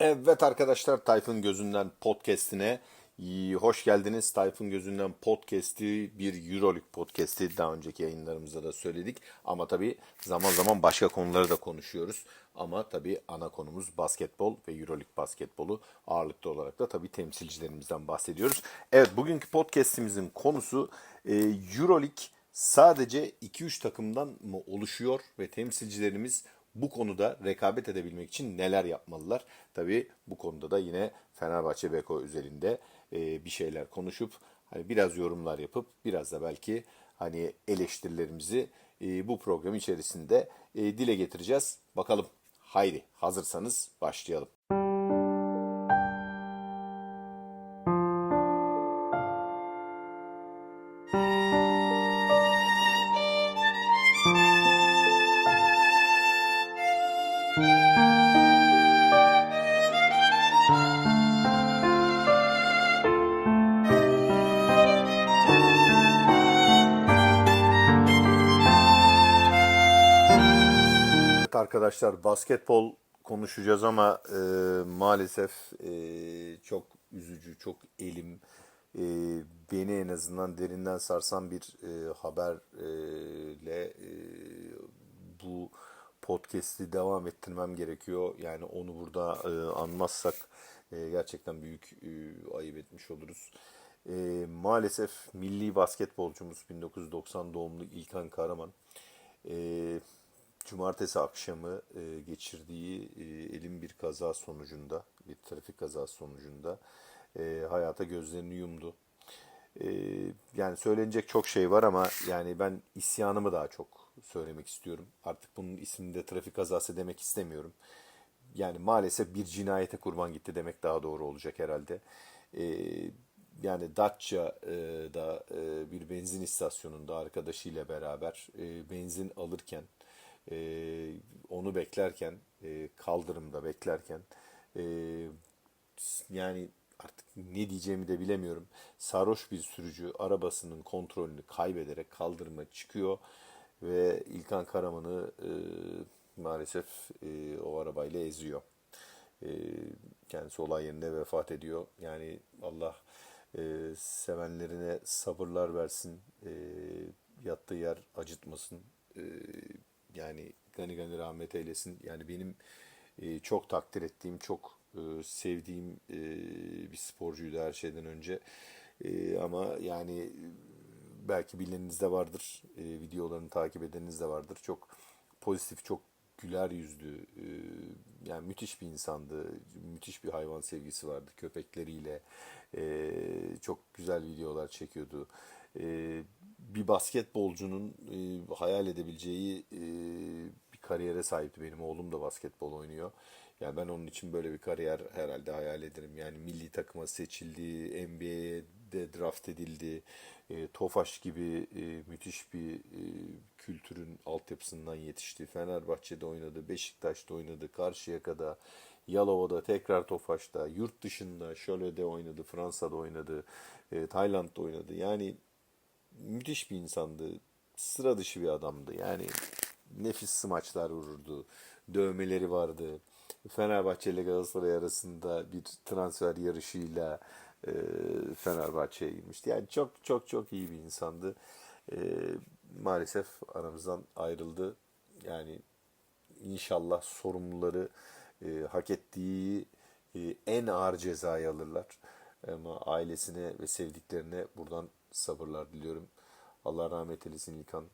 Evet arkadaşlar Tayfun Gözünden podcast'ine hoş geldiniz. Tayfun Gözünden podcast'i bir Euroleague podcast'i daha önceki yayınlarımızda da söyledik. Ama tabii zaman zaman başka konuları da konuşuyoruz. Ama tabii ana konumuz basketbol ve Euroleague basketbolu ağırlıklı olarak da tabii temsilcilerimizden bahsediyoruz. Evet bugünkü podcast'imizin konusu e, Euroleague sadece 2-3 takımdan mı oluşuyor ve temsilcilerimiz bu konuda rekabet edebilmek için neler yapmalılar? Tabii bu konuda da yine Fenerbahçe Beko üzerinde e, bir şeyler konuşup hani biraz yorumlar yapıp biraz da belki hani eleştirilerimizi e, bu program içerisinde e, dile getireceğiz. Bakalım. Haydi hazırsanız başlayalım. Arkadaşlar basketbol konuşacağız ama e, maalesef e, çok üzücü, çok elim e, beni en azından derinden sarsan bir e, haberle e, bu podcast'i devam ettirmem gerekiyor. Yani onu burada e, anmazsak e, gerçekten büyük e, ayıp etmiş oluruz. E, maalesef milli basketbolcumuz 1990 doğumlu İlkan Karaman e, cumartesi akşamı e, geçirdiği e, elin bir kaza sonucunda, bir trafik kazası sonucunda e, hayata gözlerini yumdu. E, yani söylenecek çok şey var ama yani ben isyanımı daha çok söylemek istiyorum. Artık bunun ismini de trafik kazası demek istemiyorum. Yani maalesef bir cinayete kurban gitti demek daha doğru olacak herhalde. E, yani Datça'da e, bir benzin istasyonunda arkadaşıyla beraber e, benzin alırken e, onu beklerken e, kaldırımda beklerken e, yani artık ne diyeceğimi de bilemiyorum. Sarhoş bir sürücü arabasının kontrolünü kaybederek kaldırıma çıkıyor ve İlkan Karaman'ı e, maalesef e, o arabayla eziyor. E, kendisi olay yerinde vefat ediyor. Yani Allah e, sevenlerine sabırlar versin. E, yattığı yer acıtmasın. E, yani gani gani rahmet eylesin. Yani benim e, çok takdir ettiğim, çok e, sevdiğim e, bir sporcuydu her şeyden önce. E, ama yani belki bileniniz de vardır, e, videolarını takip edeniniz de vardır. Çok pozitif, çok güler yüzlü, e, yani müthiş bir insandı. Müthiş bir hayvan sevgisi vardı köpekleriyle. E, çok güzel videolar çekiyordu. E, bir basketbolcunun e, hayal edebileceği e, bir kariyere sahipti. Benim oğlum da basketbol oynuyor. Yani ben onun için böyle bir kariyer herhalde hayal ederim. Yani milli takıma seçildi, NBA'de draft edildi. E, Tofaş gibi e, müthiş bir e, kültürün altyapısından yetişti. Fenerbahçe'de oynadı, Beşiktaş'ta oynadı, Karşıyaka'da, Yalova'da, tekrar Tofaş'ta, yurt dışında, Şöle'de oynadı, Fransa'da oynadı, e, Tayland'da oynadı. Yani müthiş bir insandı. Sıra dışı bir adamdı. Yani nefis smaçlar vururdu. Dövmeleri vardı. Fenerbahçe ile Galatasaray arasında bir transfer yarışıyla e, Fenerbahçe'ye girmişti. Yani çok çok çok iyi bir insandı. E, maalesef aramızdan ayrıldı. Yani inşallah sorumluları e, hak ettiği e, en ağır cezayı alırlar. Ama ailesine ve sevdiklerine buradan sabırlar diliyorum. Allah rahmet eylesin İlkan.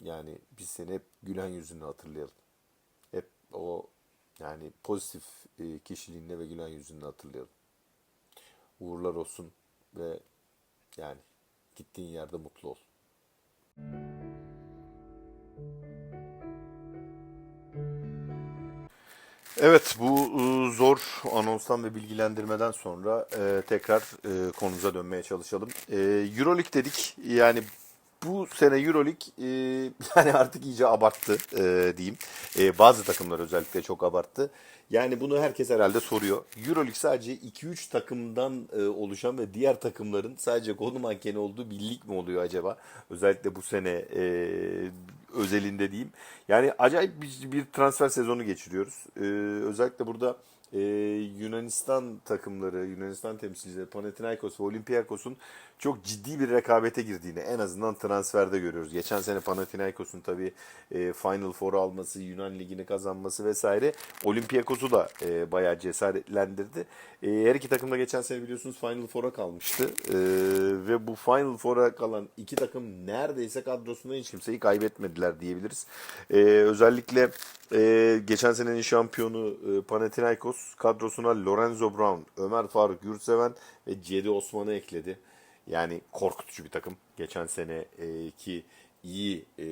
Yani biz seni hep gülen yüzünle hatırlayalım. Hep o yani pozitif e, kişiliğinle ve gülen yüzünle hatırlayalım. Uğurlar olsun ve yani gittiğin yerde mutlu ol. Evet bu e, zor anonstan ve bilgilendirmeden sonra e, tekrar e, konumuza dönmeye çalışalım. Euroleague dedik yani bu sene Euroleague e, yani artık iyice abarttı e, diyeyim. E, bazı takımlar özellikle çok abarttı. Yani bunu herkes herhalde soruyor. Euroleague sadece 2-3 takımdan e, oluşan ve diğer takımların sadece konu mankeni olduğu bir lig mi oluyor acaba? Özellikle bu sene e, özelinde diyeyim. Yani acayip bir, bir transfer sezonu geçiriyoruz. E, özellikle burada e, Yunanistan takımları, Yunanistan temsilcileri Panathinaikos ve Olympiakos'un çok ciddi bir rekabete girdiğini en azından transferde görüyoruz. Geçen sene Panathinaikos'un tabii e, Final Four alması, Yunan Ligi'ni kazanması vesaire Olympiakos'u da e, bayağı cesaretlendirdi. E, her iki takım da geçen sene biliyorsunuz Final Four'a kalmıştı. E, ve bu Final Four'a kalan iki takım neredeyse kadrosunda hiç kimseyi kaybetmediler diyebiliriz. E, özellikle e, geçen senenin şampiyonu e, Panathinaikos kadrosuna Lorenzo Brown, Ömer Faruk Yurtseven ve Cedi Osman'ı ekledi. Yani korkutucu bir takım. Geçen seneki iyi e,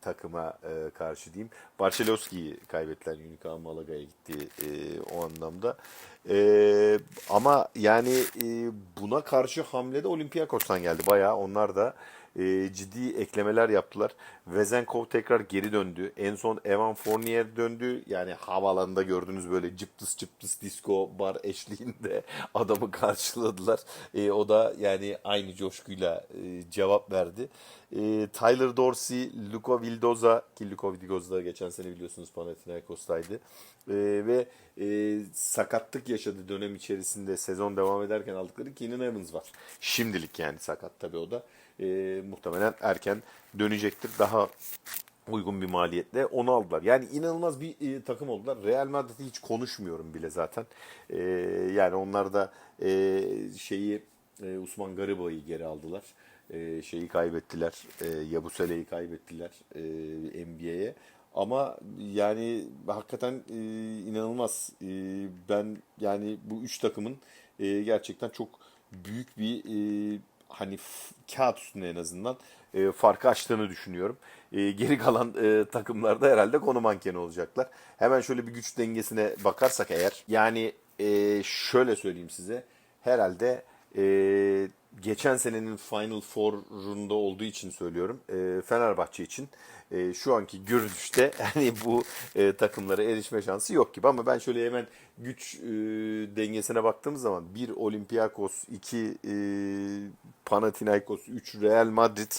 takıma e, karşı diyeyim. Barceloski'yi kaybettiler. Unica Malaga'ya gitti e, o anlamda. E, ama yani e, buna karşı hamle de Olympiakos'tan geldi. Bayağı onlar da e, ciddi eklemeler yaptılar. Vezenkov tekrar geri döndü. En son Evan Fournier döndü. Yani havaalanında gördüğünüz böyle cıptıs cıptıs disco bar eşliğinde adamı karşıladılar. E, o da yani aynı coşkuyla e, cevap verdi. E, Tyler Dorsey, Luka Vildoza ki Luka Vildoza geçen sene biliyorsunuz Panathinaikos'taydı. E, ve e, sakatlık yaşadığı dönem içerisinde sezon devam ederken aldıkları Keenan Evans var. Şimdilik yani sakat tabii o da. E, muhtemelen erken dönecektir. Daha uygun bir maliyetle onu aldılar. Yani inanılmaz bir e, takım oldular. Real Madrid'i hiç konuşmuyorum bile zaten. E, yani onlar da e, şeyi e, Usman Gariba'yı geri aldılar. E, şeyi kaybettiler. E, Yabusele'yi kaybettiler e, NBA'ye. Ama yani hakikaten e, inanılmaz. E, ben yani bu üç takımın e, gerçekten çok büyük bir e, hani kağıt üstünde en azından e, farkı açtığını düşünüyorum. E, geri kalan e, takımlarda herhalde konu mankeni olacaklar. Hemen şöyle bir güç dengesine bakarsak eğer yani e, şöyle söyleyeyim size herhalde e, geçen senenin Final Four'unda olduğu için söylüyorum. E, Fenerbahçe için e, şu anki görünüşte hani bu e, takımlara erişme şansı yok gibi ama ben şöyle hemen güç e, dengesine baktığım zaman bir Olympiakos, iki e, Panathinaikos, üç Real Madrid,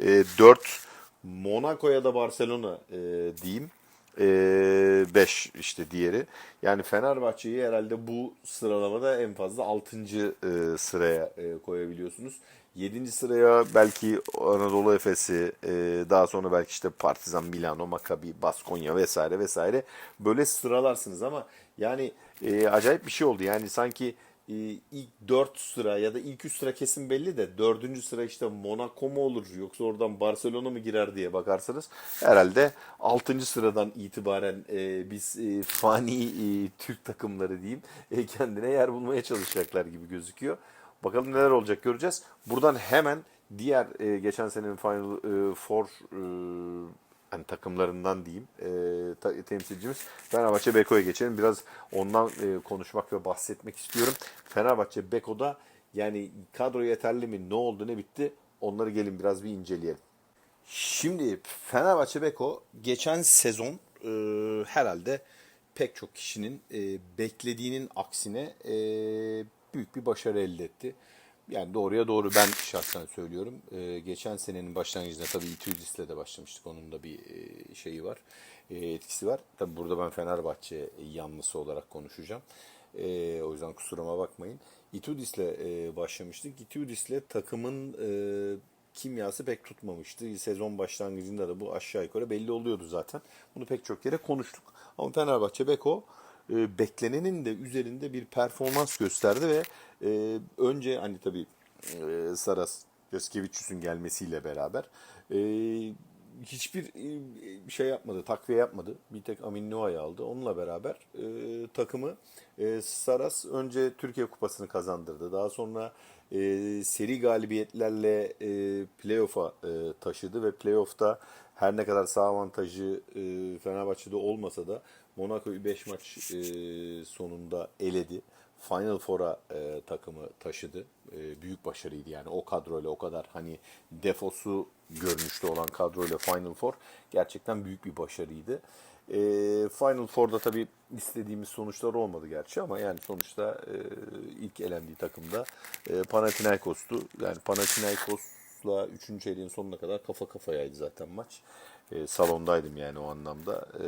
e, dört Monaco ya da Barcelona e, diyeyim. 5 işte diğeri. Yani Fenerbahçe'yi herhalde bu sıralamada en fazla 6. sıraya e, koyabiliyorsunuz. 7. sıraya belki Anadolu Efes'i, e, daha sonra belki işte Partizan, Milano, Maccabi, Baskonya vesaire vesaire böyle sıralarsınız ama yani e, acayip bir şey oldu. Yani sanki e, ilk 4 sıra ya da ilk 3 sıra kesin belli de 4. sıra işte Monaco mu olur yoksa oradan Barcelona mı girer diye bakarsanız herhalde 6. sıradan itibaren e, biz e, fani e, Türk takımları diyeyim e, kendine yer bulmaya çalışacaklar gibi gözüküyor. Bakalım neler olacak göreceğiz. Buradan hemen diğer e, geçen senenin Final e, Four e, hani takımlarından diyeyim e, temsilcimiz Fenerbahçe Beko'ya geçelim. Biraz ondan e, konuşmak ve bahsetmek istiyorum. Fenerbahçe Beko'da yani kadro yeterli mi? Ne oldu? Ne bitti? Onları gelin biraz bir inceleyelim. Şimdi Fenerbahçe Beko geçen sezon e, herhalde pek çok kişinin e, beklediğinin aksine e, büyük bir başarı elde etti. Yani doğruya doğru ben şahsen söylüyorum. E, geçen senenin başlangıcında tabii Itudis'le de başlamıştık. Onun da bir e, şeyi var, e, etkisi var. Tabii burada ben Fenerbahçe yanlısı olarak konuşacağım. E, o yüzden kusuruma bakmayın. Itudis'le e, başlamıştık. Itudis'le takımın e, kimyası pek tutmamıştı. Sezon başlangıcında da bu aşağı yukarı belli oluyordu zaten. Bunu pek çok yere konuştuk. Ama Fenerbahçe Beko e, beklenenin de üzerinde bir performans gösterdi ve e, önce hani tabii e, Saras Göskevicius'un gelmesiyle beraber e, hiçbir e, şey yapmadı, takviye yapmadı. Bir tek Amin Noa'yı aldı. Onunla beraber e, takımı e, Saras önce Türkiye Kupası'nı kazandırdı. Daha sonra e, seri galibiyetlerle e, playoff'a e, taşıdı ve playoff'ta her ne kadar sağ avantajı e, Fenerbahçe'de olmasa da Monaco'yu 5 maç e, sonunda eledi. Final Four'a e, takımı taşıdı. E, büyük başarıydı yani o kadroyla o kadar hani defosu görünüşte olan kadroyla Final Four gerçekten büyük bir başarıydı. E, Final Four'da tabii istediğimiz sonuçlar olmadı gerçi ama yani sonuçta e, ilk elendiği takımda e, Panathinaikos'tu. Yani Panathinaikos'la 3. eliğin sonuna kadar kafa kafayaydı zaten maç. E, salondaydım yani o anlamda. E,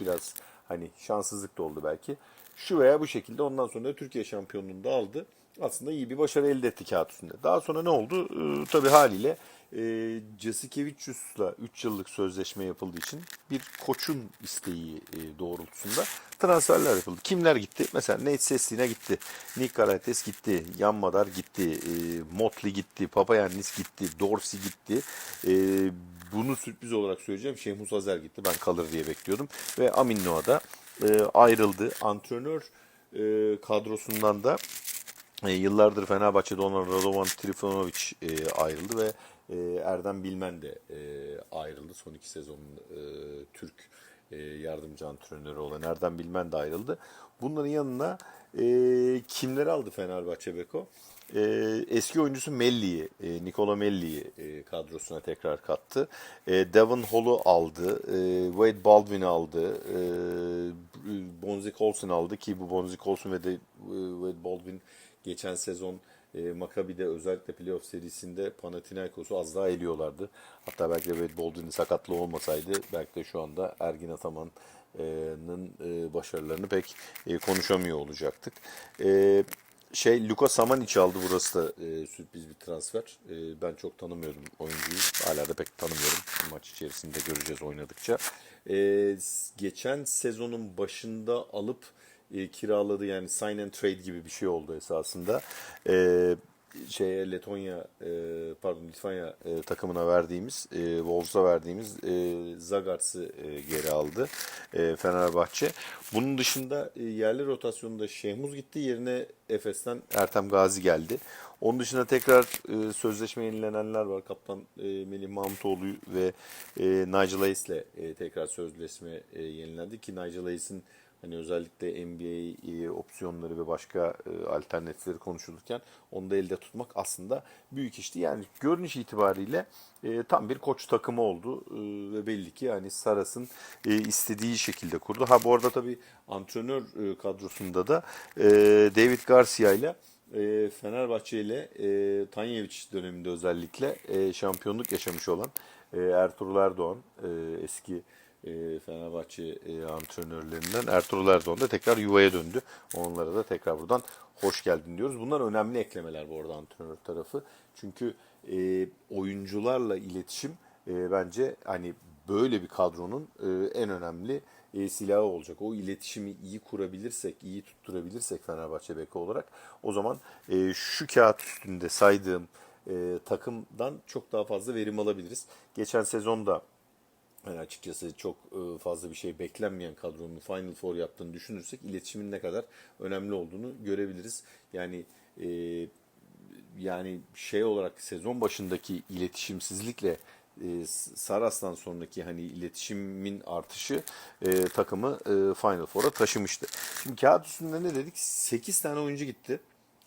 biraz hani şanssızlık da oldu belki. Şu veya bu şekilde ondan sonra Türkiye şampiyonluğunu da aldı. Aslında iyi bir başarı elde etti kağıt üstünde. Daha sonra ne oldu? Ee, tabii haliyle e, Jasikevicius'la 3 yıllık sözleşme yapıldığı için bir koçun isteği e, doğrultusunda transferler yapıldı. Kimler gitti? Mesela Nate Sestina gitti. Nick Karates gitti. Jan Madar gitti. E, Motley gitti. Papayannis gitti. Dorsey gitti. E, bunu sürpriz olarak söyleyeceğim. Şehmus Azer gitti. Ben kalır diye bekliyordum. Ve Amin Noah da e, ayrıldı. Antrenör e, kadrosundan da e, yıllardır Fenerbahçe'de olan Radovan Trifunovic e, ayrıldı ve e, Erdem Bilmen de e, ayrıldı. Son iki sezonun e, Türk e, yardımcı antrenörü olan Erdem Bilmen de ayrıldı. Bunların yanına e, kimleri aldı Fenerbahçe Beko? E, eski oyuncusu Melli'yi, e, Nikola Melli'yi e, kadrosuna tekrar kattı. E, Devon Hall'u aldı. E, Wade Baldwin'i aldı. E, Bonzi Colson aldı ki bu Bonzi Colson ve de e, Wade Baldwin geçen sezon e, Maccabi'de özellikle playoff serisinde Panathinaikos'u az daha eliyorlardı. Hatta belki de Wade sakatlığı olmasaydı belki de şu anda Ergin Ataman'ın e, başarılarını pek e, konuşamıyor olacaktık. E, şey Luka Samanic aldı burası da e, sürpriz bir transfer. E, ben çok tanımıyordum oyuncuyu. Hala da pek tanımıyorum. Maç içerisinde göreceğiz oynadıkça. E, geçen sezonun başında alıp e, kiraladı yani sign and trade gibi bir şey oldu esasında. E, şeye Letonya e, pardon Litvanya e, takımına verdiğimiz e, Wolves'a verdiğimiz e, Zagars'ı e, geri aldı e, Fenerbahçe. Bunun dışında e, yerli rotasyonunda Şehmuz gitti yerine Efes'ten Ertem Gazi geldi. Onun dışında tekrar e, sözleşme yenilenenler var. Kaptan e, Melih Mahmutoğlu ve e, Nigel Hayes ile e, tekrar sözleşme e, yenilendi ki Nigel Hayes'in Hani özellikle NBA e, opsiyonları ve başka e, alternatifleri konuşulurken onu da elde tutmak aslında büyük işti. Yani görünüş itibariyle e, tam bir koç takımı oldu ve belli ki yani Saras'ın istediği şekilde kurdu. Ha bu arada tabii antrenör kadrosunda da David Garcia ile Fenerbahçe ile e, döneminde özellikle şampiyonluk yaşamış olan Ertuğrul Erdoğan eski e, Fenerbahçe e, antrenörlerinden Ertuğrul Erdoğan da tekrar yuvaya döndü. Onlara da tekrar buradan hoş geldin diyoruz. Bunlar önemli eklemeler bu arada antrenör tarafı. Çünkü e, oyuncularla iletişim e, bence hani böyle bir kadronun e, en önemli e, silahı olacak. O iletişimi iyi kurabilirsek, iyi tutturabilirsek Fenerbahçe Beko olarak o zaman e, şu kağıt üstünde saydığım e, takımdan çok daha fazla verim alabiliriz. Geçen sezonda yani açıkçası çok e, fazla bir şey beklenmeyen kadronun Final Four yaptığını düşünürsek iletişimin ne kadar önemli olduğunu görebiliriz. Yani e, yani şey olarak sezon başındaki iletişimsizlikle e, Saras'tan sonraki hani iletişimin artışı e, takımı e, Final Four'a taşımıştı. Şimdi kağıt üstünde ne dedik? 8 tane oyuncu gitti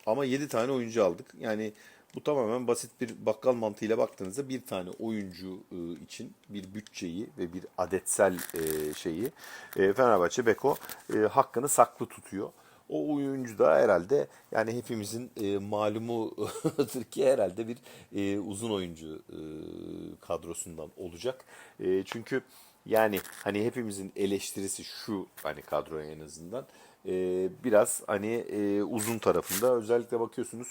ama 7 tane oyuncu aldık. Yani bu tamamen basit bir bakkal mantığıyla baktığınızda bir tane oyuncu e, için bir bütçeyi ve bir adetsel e, şeyi e, Fenerbahçe Beko hakkını saklı tutuyor. O oyuncu da herhalde yani hepimizin e, malumu Türkiye herhalde bir uzun oyuncu kadrosundan olacak. Çünkü yani hani hepimizin eleştirisi şu hani kadroya en azından biraz hani uzun tarafında özellikle bakıyorsunuz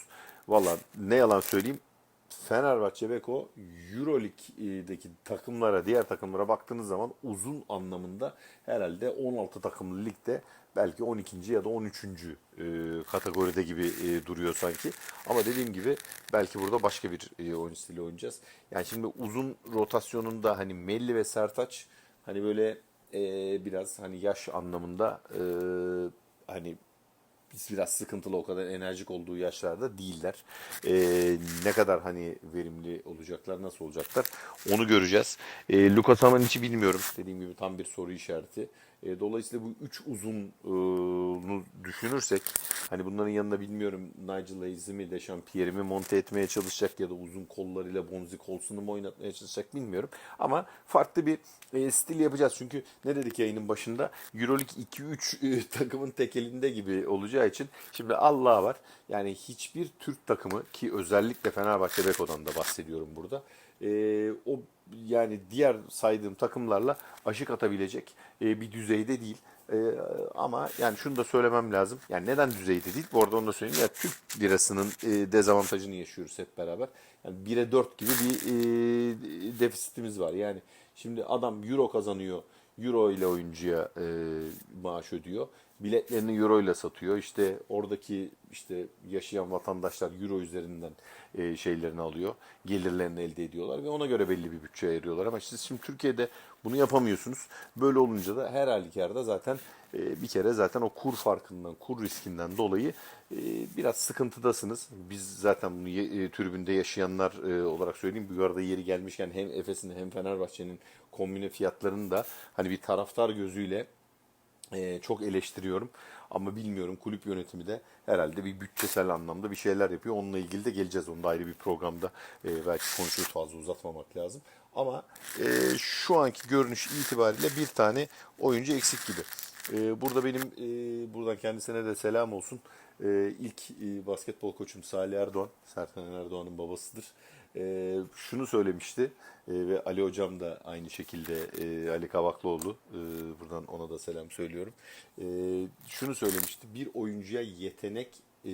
Valla ne yalan söyleyeyim Fenerbahçe Beko Euroleague'deki takımlara, diğer takımlara baktığınız zaman uzun anlamında herhalde 16 takımlı ligde belki 12. ya da 13. E, kategoride gibi e, duruyor sanki. Ama dediğim gibi belki burada başka bir e, oyun stili oynayacağız. Yani şimdi uzun rotasyonunda hani Melli ve Sertaç hani böyle biraz hani yaş anlamında hani biz biraz sıkıntılı o kadar enerjik olduğu yaşlarda değiller. Ee, ne kadar hani verimli olacaklar, nasıl olacaklar onu göreceğiz. Ee, Lucas Haman bilmiyorum. Dediğim gibi tam bir soru işareti. E, dolayısıyla bu üç uzunu düşünürsek hani bunların yanında bilmiyorum Nigel Hayes'i mi Dechampierre'i mi monte etmeye çalışacak ya da uzun kollarıyla Bonzi Colson'u mu oynatmaya çalışacak bilmiyorum. Ama farklı bir e, stil yapacağız. Çünkü ne dedik yayının başında Euroleague 2-3 e, takımın tekelinde gibi olacağı için şimdi Allah var. Yani hiçbir Türk takımı ki özellikle Fenerbahçe Beko'dan da bahsediyorum burada. E, o yani diğer saydığım takımlarla aşık atabilecek e, bir düzeyde değil. E, ama yani şunu da söylemem lazım. Yani neden düzeyde değil? Bu arada onu da söyleyeyim. Ya Türk lirasının e, dezavantajını yaşıyoruz hep beraber. Yani 1'e 4 gibi bir e, defisitimiz var. Yani şimdi adam euro kazanıyor. Euro ile oyuncuya e, maaş ödüyor. Biletlerini euro ile satıyor. İşte oradaki işte yaşayan vatandaşlar euro üzerinden e, şeylerini alıyor. Gelirlerini elde ediyorlar ve ona göre belli bir bütçe ayırıyorlar. Ama siz şimdi Türkiye'de bunu yapamıyorsunuz. Böyle olunca da her halükarda zaten e, bir kere zaten o kur farkından, kur riskinden dolayı e, biraz sıkıntıdasınız. Biz zaten bunu e, yaşayanlar olarak söyleyeyim. Bu arada yeri gelmişken hem Efes'in hem Fenerbahçe'nin kombine fiyatlarını da hani bir taraftar gözüyle çok eleştiriyorum ama bilmiyorum kulüp yönetimi de herhalde bir bütçesel anlamda bir şeyler yapıyor. Onunla ilgili de geleceğiz. Onu da ayrı bir programda e, belki konuşuruz fazla uzatmamak lazım. Ama e, şu anki görünüş itibariyle bir tane oyuncu eksik gibi. E, burada benim e, buradan kendisine de selam olsun. E, ilk e, basketbol koçum Salih Erdoğan, Serkan Erdoğan'ın babasıdır. E, şunu söylemişti e, ve Ali Hocam da aynı şekilde e, Ali Kavaklıoğlu e, buradan ona da selam söylüyorum. E, şunu söylemişti bir oyuncuya yetenek e,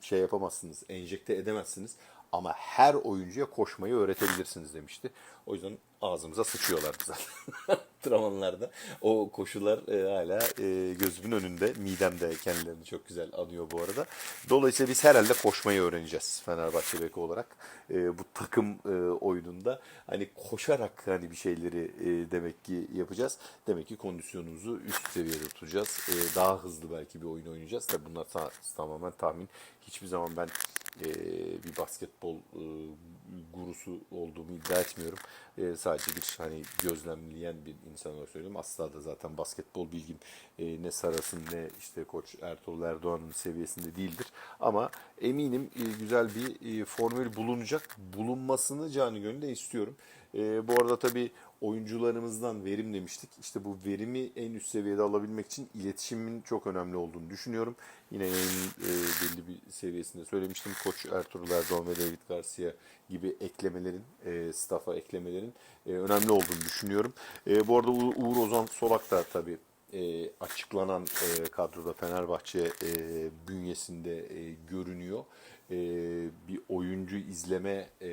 şey yapamazsınız, enjekte edemezsiniz ama her oyuncuya koşmayı öğretebilirsiniz demişti. O yüzden ağzımıza sıçıyorlardı zaten antrenmanlarda. O koşular e, hala e, gözümün önünde. Midem de kendilerini çok güzel anıyor bu arada. Dolayısıyla biz herhalde koşmayı öğreneceğiz Fenerbahçe Beko olarak. E, bu takım e, oyununda hani koşarak hani bir şeyleri e, demek ki yapacağız. Demek ki kondisyonumuzu üst seviyede tutacağız. E, daha hızlı belki bir oyun oynayacağız. Tabii bunlar ta- tamamen tahmin. Hiçbir zaman ben e, bir basketbol e, gurusu olduğumu iddia etmiyorum. E, sadece bir hani gözlemleyen bir insan olarak söylüyorum. Asla da zaten basketbol bilgim e, ne Saras'ın ne işte Koç Ertuğrul Erdoğan'ın seviyesinde değildir. Ama eminim e, güzel bir e, formül bulunacak. Bulunmasını canı gönülde istiyorum. E, bu arada tabii oyuncularımızdan verim demiştik. İşte bu verimi en üst seviyede alabilmek için iletişimin çok önemli olduğunu düşünüyorum. Yine yayının e, belli bir seviyesinde söylemiştim. Koç Ertuğrul Erdoğan ve David Garcia gibi eklemelerin, e, staff'a eklemelerin e, önemli olduğunu düşünüyorum. E, bu arada U- Uğur Ozan Solak da tabii e, açıklanan e, kadroda Fenerbahçe e, bünyesinde e, görünüyor. E, bir oyuncu izleme e,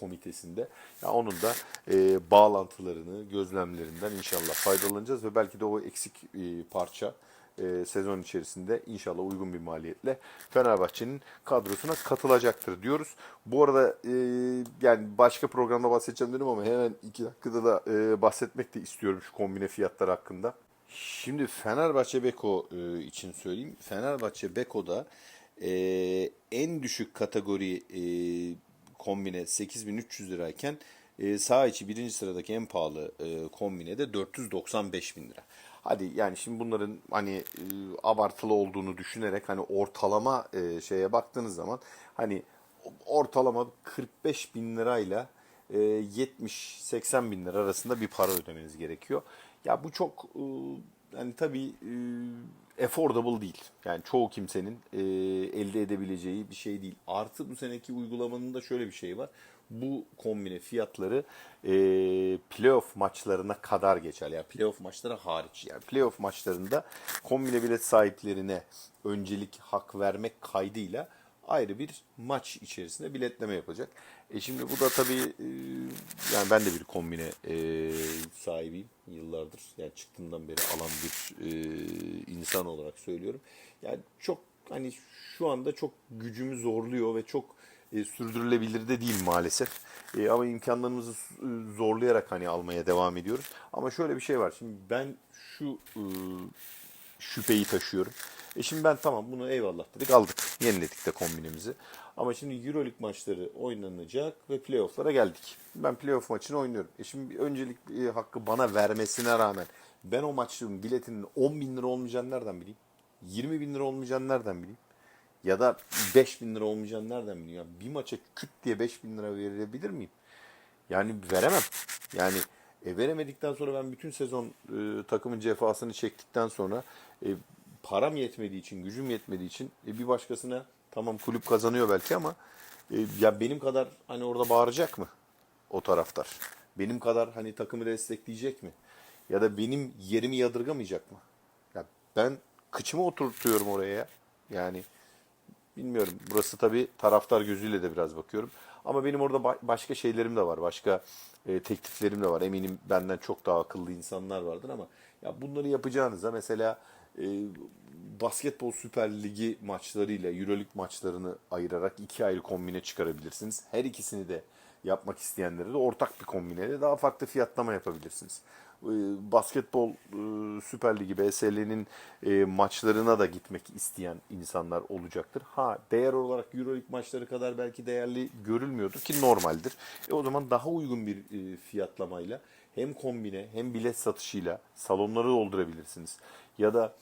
komitesinde. Ya onun da e, bağlantılarını, gözlemlerinden inşallah faydalanacağız ve belki de o eksik e, parça e, sezon içerisinde inşallah uygun bir maliyetle Fenerbahçe'nin kadrosuna katılacaktır diyoruz. Bu arada e, yani başka programda bahsedeceğim dedim ama hemen iki dakikada da e, bahsetmek de istiyorum şu kombine fiyatlar hakkında. Şimdi Fenerbahçe Beko e, için söyleyeyim. Fenerbahçe Beko'da e, en düşük kategori e, kombine 8300 lirayken e, sağ içi birinci sıradaki en pahalı e, kombine de 495 bin lira. Hadi yani şimdi bunların hani e, abartılı olduğunu düşünerek hani ortalama e, şeye baktığınız zaman hani ortalama 45 bin lirayla e, 70-80 bin lira arasında bir para ödemeniz gerekiyor. Ya bu çok e, yani tabii e, affordable değil. Yani çoğu kimsenin e, elde edebileceği bir şey değil. Artı bu seneki uygulamanın da şöyle bir şey var. Bu kombine fiyatları e, playoff maçlarına kadar geçer. Yani playoff maçları hariç. Yani playoff maçlarında kombine bilet sahiplerine öncelik hak vermek kaydıyla ayrı bir maç içerisinde biletleme yapacak. E şimdi bu da tabii e, yani ben de bir kombine e, sahibiyim yıllardır. Yani çıktığımdan beri alan bir e, insan olarak söylüyorum. Yani çok hani şu anda çok gücümü zorluyor ve çok e, sürdürülebilir de değil maalesef. E, ama imkanlarımızı s- zorlayarak hani almaya devam ediyoruz. Ama şöyle bir şey var. Şimdi ben şu e, şüpheyi taşıyorum. E şimdi ben tamam bunu eyvallah dedik aldık. Yeniledik de kombinemizi. Ama şimdi Euroleague maçları oynanacak ve playoff'lara geldik. Ben playoff maçını oynuyorum. E şimdi öncelik e, hakkı bana vermesine rağmen ben o maçın biletinin 10 bin lira olmayacağını nereden bileyim? 20 bin lira olmayacağını nereden bileyim? Ya da 5 bin lira olmayacağını nereden bileyim? Yani bir maça küt diye 5 bin lira verebilir miyim? Yani veremem. Yani e, veremedikten sonra ben bütün sezon e, takımın cefasını çektikten sonra e, param yetmediği için, gücüm yetmediği için e, bir başkasına tamam kulüp kazanıyor belki ama e, ya benim kadar hani orada bağıracak mı o taraftar? Benim kadar hani takımı destekleyecek mi? Ya da benim yerimi yadırgamayacak mı? Ya ben kıçımı oturtuyorum oraya ya. Yani Bilmiyorum. Burası tabii taraftar gözüyle de biraz bakıyorum. Ama benim orada ba- başka şeylerim de var. Başka e, tekliflerim de var. Eminim benden çok daha akıllı insanlar vardır ama ya bunları yapacağınıza mesela e, basketbol Süper Ligi maçlarıyla Euroleague maçlarını ayırarak iki ayrı kombine çıkarabilirsiniz. Her ikisini de yapmak isteyenlere de ortak bir kombineyle daha farklı fiyatlama yapabilirsiniz. E, Basketbol e, Süper Ligi BSL'nin e, maçlarına da gitmek isteyen insanlar olacaktır. Ha değer olarak Euroleague maçları kadar belki değerli görülmüyordur ki normaldir. E o zaman daha uygun bir e, fiyatlamayla hem kombine hem bilet satışıyla salonları doldurabilirsiniz. Ya da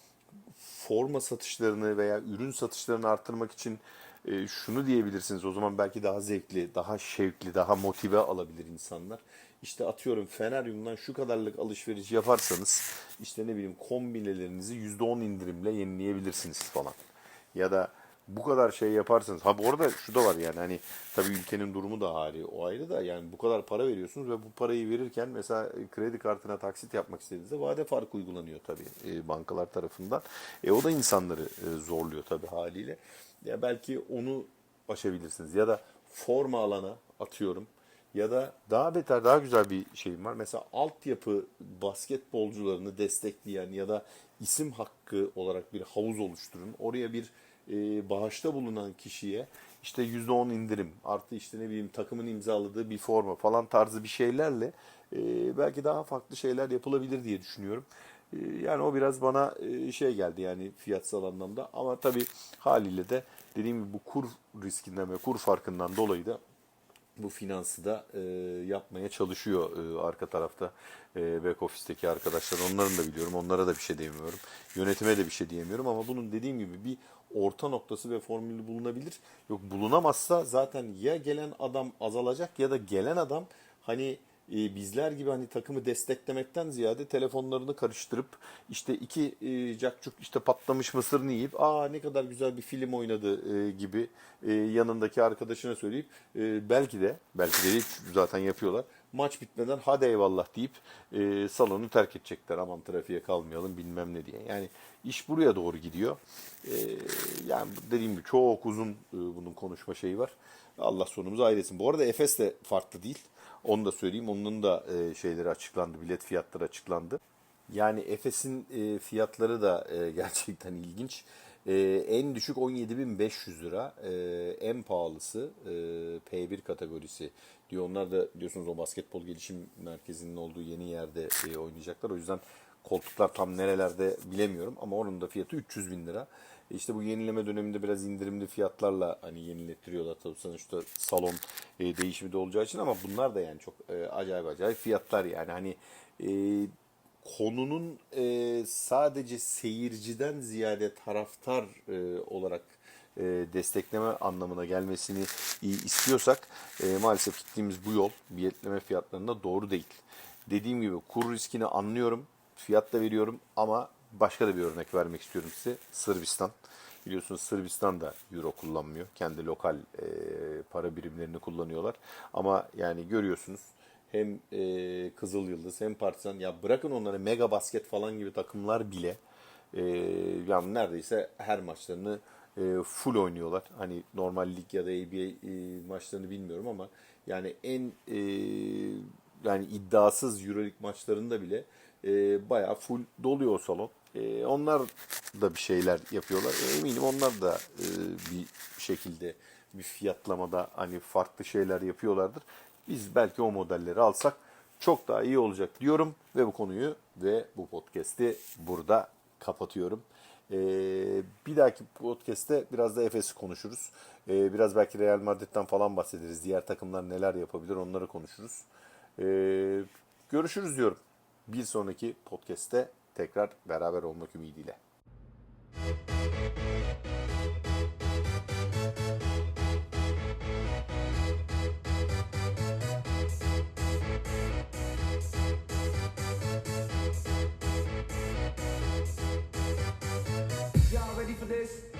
forma satışlarını veya ürün satışlarını arttırmak için e, şunu diyebilirsiniz. O zaman belki daha zevkli, daha şevkli, daha motive alabilir insanlar. İşte atıyorum Feneryum'dan şu kadarlık alışveriş yaparsanız işte ne bileyim kombinelerinizi %10 indirimle yenileyebilirsiniz falan. Ya da bu kadar şey yaparsanız ha bu arada şu da var yani hani tabii ülkenin durumu da hali o ayrı da yani bu kadar para veriyorsunuz ve bu parayı verirken mesela kredi kartına taksit yapmak istediğinizde vade farkı uygulanıyor tabii e, bankalar tarafından. E o da insanları e, zorluyor tabii haliyle. Ya belki onu aşabilirsiniz ya da forma alana atıyorum ya da daha beter, daha güzel bir şeyim var. Mesela altyapı basketbolcularını destekleyen ya da isim hakkı olarak bir havuz oluşturun. Oraya bir e, bağışta bulunan kişiye işte %10 indirim artı işte ne bileyim takımın imzaladığı bir forma falan tarzı bir şeylerle e, belki daha farklı şeyler yapılabilir diye düşünüyorum. E, yani o biraz bana e, şey geldi yani fiyatsal anlamda ama tabii haliyle de dediğim gibi bu kur riskinden ve kur farkından dolayı da bu finansı da e, yapmaya çalışıyor e, arka tarafta e, back office'teki arkadaşlar. Onların da biliyorum. Onlara da bir şey diyemiyorum. Yönetime de bir şey diyemiyorum ama bunun dediğim gibi bir orta noktası ve formülü bulunabilir. Yok bulunamazsa zaten ya gelen adam azalacak ya da gelen adam hani e, bizler gibi hani takımı desteklemekten ziyade telefonlarını karıştırıp işte iki e, cakçuk işte patlamış mısırını yiyip aa ne kadar güzel bir film oynadı e, gibi e, yanındaki arkadaşına söyleyip e, belki de belki de değil, zaten yapıyorlar maç bitmeden hadi eyvallah deyip e, salonu terk edecekler aman trafiğe kalmayalım bilmem ne diye. Yani iş buraya doğru gidiyor. Yani dediğim gibi çok uzun bunun konuşma şeyi var. Allah sonumuzu ayırsın. Bu arada Efes de farklı değil. Onu da söyleyeyim. Onun da e, şeyleri açıklandı. Bilet fiyatları açıklandı. Yani Efes'in e, fiyatları da e, gerçekten ilginç. E, en düşük 17.500 lira. E, en pahalısı e, P1 kategorisi diyor. Onlar da biliyorsunuz o basketbol gelişim merkezinin olduğu yeni yerde e, oynayacaklar. O yüzden koltuklar tam nerelerde bilemiyorum ama onun da fiyatı 300 bin lira. İşte bu yenileme döneminde biraz indirimli fiyatlarla hani yenilettiriyorlar tabii sonuçta salon e, değişimi de olacağı için ama bunlar da yani çok e, acayip acayip fiyatlar yani hani e, konunun e, sadece seyirciden ziyade taraftar e, olarak e, destekleme anlamına gelmesini istiyorsak e, maalesef gittiğimiz bu yol biletleme fiyatlarında doğru değil. Dediğim gibi kur riskini anlıyorum, fiyat da veriyorum ama başka da bir örnek vermek istiyorum size. Sırbistan. Biliyorsunuz Sırbistan da euro kullanmıyor. Kendi lokal e, para birimlerini kullanıyorlar. Ama yani görüyorsunuz hem e, Kızıl Yıldız hem Partizan ya bırakın onları Mega Basket falan gibi takımlar bile e, yani neredeyse her maçlarını e, full oynuyorlar. Hani normal lig ya da ABA e, maçlarını bilmiyorum ama yani en e, yani iddiasız Euroleague maçlarında bile e, bayağı full doluyor o salon. E, onlar da bir şeyler yapıyorlar. E, eminim onlar da e, bir şekilde bir fiyatlamada hani farklı şeyler yapıyorlardır. Biz belki o modelleri alsak çok daha iyi olacak diyorum ve bu konuyu ve bu podcast'i burada kapatıyorum. Ee, bir dahaki podcast'te biraz da Efes'i konuşuruz. Ee, biraz belki Real Madrid'den falan bahsederiz. Diğer takımlar neler yapabilir onları konuşuruz. Ee, görüşürüz diyorum. Bir sonraki podcast'te tekrar beraber olmak ümidiyle. This?